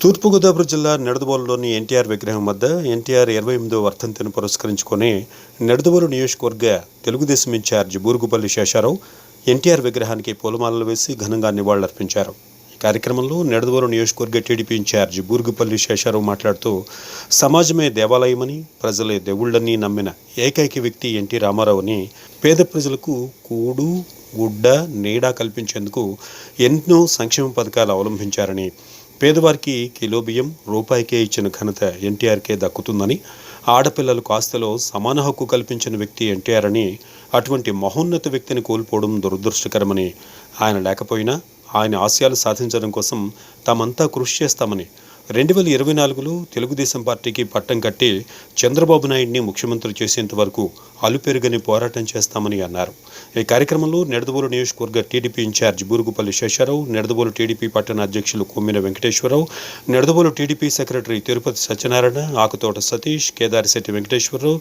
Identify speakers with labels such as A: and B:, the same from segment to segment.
A: తూర్పుగోదావరి జిల్లా నిడదవోలులోని ఎన్టీఆర్ విగ్రహం వద్ద ఎన్టీఆర్ ఇరవై ఎనిమిదో వర్ధంతిని పురస్కరించుకొని నిడదవోలు నియోజకవర్గ తెలుగుదేశం ఇన్ఛార్జ్ బూరుగుపల్లి శేషారావు ఎన్టీఆర్ విగ్రహానికి పూలమాలలు వేసి ఘనంగా నివాళులర్పించారు. ఈ కార్యక్రమంలో నిడదవోలు నియోజకవర్గ టీడీపీ ఇన్ఛార్జ్ బూరుగుపల్లి శేషారావు మాట్లాడుతూ సమాజమే దేవాలయమని ప్రజలే దేవుళ్ళని నమ్మిన ఏకైక వ్యక్తి ఎన్టీ రామారావు అని పేద ప్రజలకు కూడు గుడ్డ నీడా కల్పించేందుకు ఎన్నో సంక్షేమ పథకాలు అవలంబించారని పేదవారికి కిలో బియ్యం రూపాయికే ఇచ్చిన ఘనత ఎన్టీఆర్కే దక్కుతుందని ఆడపిల్లలకు ఆస్తిలో సమాన హక్కు కల్పించిన వ్యక్తి ఎన్టీఆర్ అని అటువంటి మహోన్నత వ్యక్తిని కోల్పోవడం దురదృష్టకరమని ఆయన లేకపోయినా ఆయన ఆశయాలు సాధించడం కోసం తామంతా కృషి చేస్తామని రెండు వేల ఇరవై నాలుగులో తెలుగుదేశం పార్టీకి పట్టం కట్టి చంద్రబాబు నాయుడిని ముఖ్యమంత్రి చేసేంత వరకు అలుపెరుగని పోరాటం చేస్తామని అన్నారు. ఈ కార్యక్రమంలో నిడదవోలు నియోజకవర్గ TDP incharge Burugupalli Sesharao Nidadavolu TDP పట్టణ అధ్యక్షులు Kommina Venkateswararao Nidadavolu TDP secretary Tirupati Satyanarayana Akutota Satish Kedarisetti Venkateswararao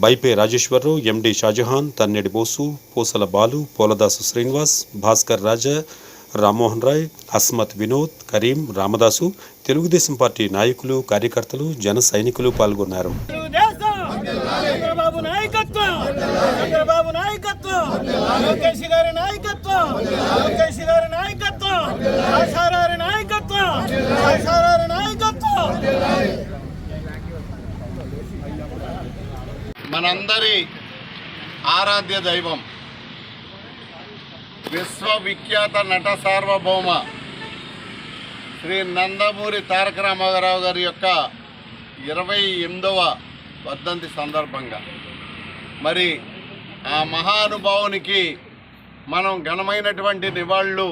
A: Baipe Rajeswararao MD Shahjahan Tannedi Bosu Poosala Balu Poladasu Srinivas Bhaskar Raja Rammohan Roy Asmat Vinod Karim Ramadasu Telugu Desam party నాయకులు కార్యకర్తలు జన సైనికులు పాల్గొన్నారు.
B: చంద్రబాబు నాయకత్వం! చంద్రబాబు నాయకత్వం! లోకేష్ గారి నాయకత్వం! లోకేష్ గారి నాయకత్వం! ఆశారారి నాయకత్వం! ఆశారారి నాయకత్వం!
C: మనందరి ఆరాధ్య దైవం విశ్వవిఖ్యాత నట సార్వభౌమ శ్రీ నందమూరి తారక రామారావు గారి యొక్క ఇరవై ఎనిమిదవ వర్ధంతి సందర్భంగా. మరి ఆ మహానుభావునికి మనం ఘనమైనటువంటి నివాళులు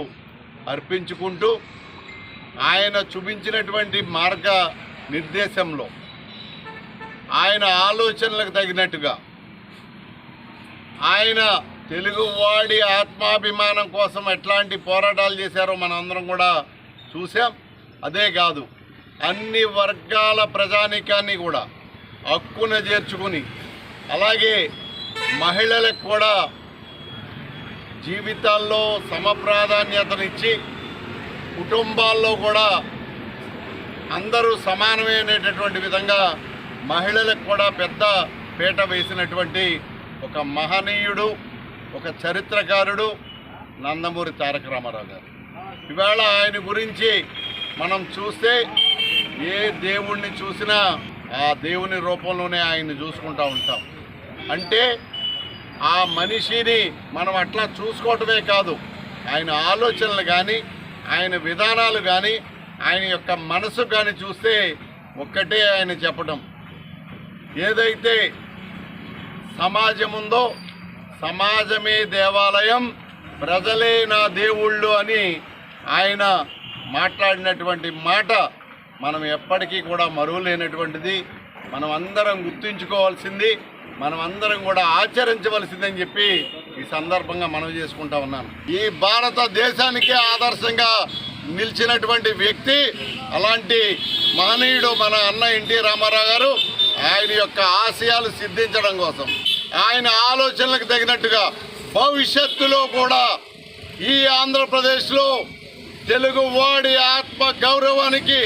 C: అర్పించుకుంటూ ఆయన చూపించినటువంటి మార్గ నిర్దేశంలో ఆయన ఆలోచనలకు తగినట్టుగా ఆయన తెలుగువాడి ఆత్మాభిమానం కోసం ఎట్లాంటి పోరాటాలు చేశారో మనందరం అందరం కూడా చూసాం అదే కాదు అన్ని వర్గాల ప్రజానీకాన్ని కూడా హక్కున చేర్చుకుని అలాగే మహిళలకు కూడా జీవితాల్లో సమప్రాధాన్యతనిచ్చి కుటుంబాల్లో కూడా అందరూ సమానమైనటువంటి విధంగా మహిళలకు కూడా పెద్ద పీట వేసినటువంటి ఒక మహనీయుడు ఒక చరిత్రకారుడు నందమూరి తారక రామారావు గారు. ఇవాళ ఆయన గురించి మనం చూస్తే ఏ దేవుణ్ణి చూసినా ఆ దేవుని రూపంలోనే ఆయన్ని చూసుకుంటూ ఉంటాం. అంటే ఆ మనిషిని మనం అట్లా చూసుకోవటమే కాదు. ఆయన ఆలోచనలు కానీ ఆయన విధానాలు కానీ ఆయన యొక్క మనసు కానీ చూస్తే ఒక్కటే ఆయన చెప్పడం ఏదైతే సమాజం ఉందో సమాజమే దేవాలయం ప్రజలే నా దేవుళ్ళు అని ఆయన మాట్లాడినటువంటి మాట మనం ఎప్పటికీ కూడా మరువలేనటువంటిది. మనం అందరం గుర్తుంచుకోవాల్సింది మనం అందరం కూడా ఆచరించవలసిందని చెప్పి ఈ సందర్భంగా మనవి చేసుకుంటా ఉన్నాను. ఈ భారతదేశానికే ఆదర్శంగా నిలిచినటువంటి వ్యక్తి అలాంటి మహనీయుడు మన అన్న ఎన్టీ రామారావు గారు ఆయన యొక్క ఆశయాలు సిద్ధించడం కోసం ఆయన ఆలోచనలకు తగినట్టుగా భవిష్యత్తులో కూడా ఈ ఆంధ్రప్రదేశ్లో తెలుగు వాడి ఆత్మ గౌరవానికి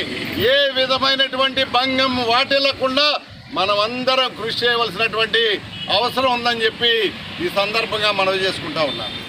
C: ఏ విధమైనటువంటి భంగం వాటిల్లకుండా మనమందరం కృషి చేయవలసినటువంటి అవసరం ఉందని చెప్పి ఈ సందర్భంగా మనవి చేసుకుంటా ఉన్నాను.